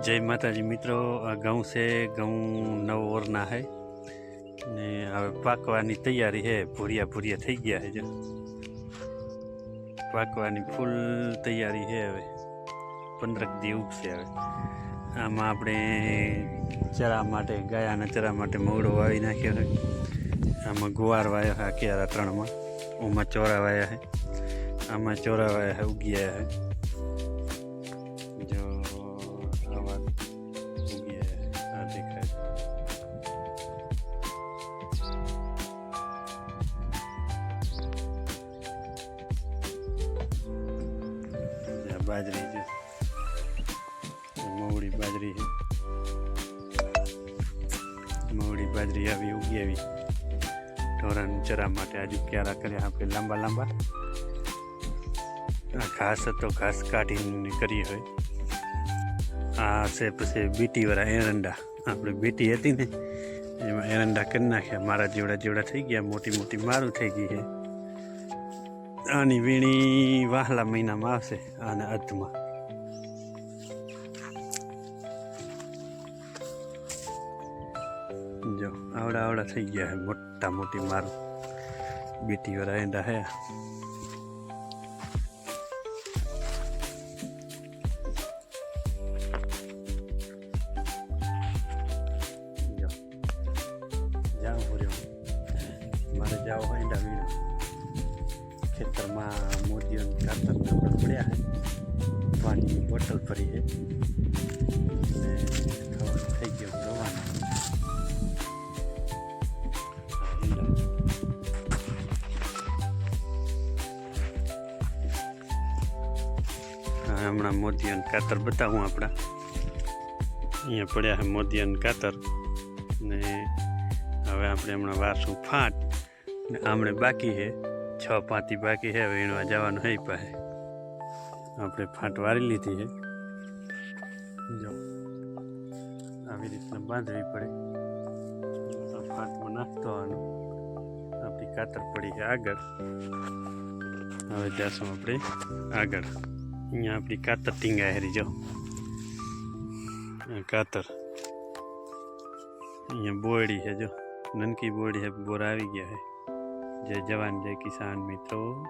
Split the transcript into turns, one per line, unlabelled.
જય માતાજી મિત્રો, આ ઘઉં છે, ઘઉં નવ ઓરના છે ને હવે પાકવાની તૈયારી છે ભૂરિયા ભૂરિયા થઈ ગયા છે જો. પાકવાની ફૂલ તૈયારી છે હવે. પંદરક દી ઉગશે હવે. આમાં આપણે ચરા માટે, ગાયાના ચરા માટે મોગડો વાવી નાખ્યો છે. આમાં ગુવાર વાયો છે કેરા ત્રણમાં. ઓમાં ચોરા વાયા છે આમાં ચોરા વાયા છે ઉગ્યા છે બાજરી છે. મવડી બાજરી મવડી બાજરી આવી, ઉગી આવી. ઢોરણ ચરા માટે આજુ ક્યારા કર્યા આપણે લાંબા લાંબા. આ ઘાસ હતો, ઘાસ કાઢીને કરી હોય. આ છે પછી બીટીવાળા એરંડા. આપણે બીટી હતી ને, એમાં એરંડા કરી નાખ્યા. મારા જેવડા જેવડા થઈ ગયા, મોટી મોટી મારું થઈ ગઈ છે. આની વીણી વાહલા મહિનામાં આવશે, આના અર્થમાં. જો, આવડા આવડા થઈ ગયા છે મોટા મોટી માર બેટી વાળા એંડા હે. જાવ ભર્યો મારે હોય એંડા વીણો ખેતરમાં મોદીઓ ખાતર પણ પડ્યા પાણીની બોટલ ભરી છે. થઈ ગયો રવાના. હમણાં હમણાં મોદીઓને કાતર બતાવું આપણા. અહીંયા પડ્યા છે મોદીઓને કાતર. ને હવે આપણે હમણાં વારસું ફાટ. ને આમણે બાકી છે. છ પાંતી બાકી છે વીણવા જવાનું હે પાસે આપણે ફાંટ વારી લીધી છે. જો, આવી રીતના બાંધવી પડે. ફાંટમાં નાખતો આવવાનું આપણી કાતર પડી છે આગળ. હવે જશું આપણે આગળ. અહીંયા આપણી કાતર ટીંગા હેરી જો. કાતર. અહીંયા બોયડી છે, જો. નનકી બોયડી છે, બોર આવી ગયા છે. જય જવાન જય કિસાન મિત્રો.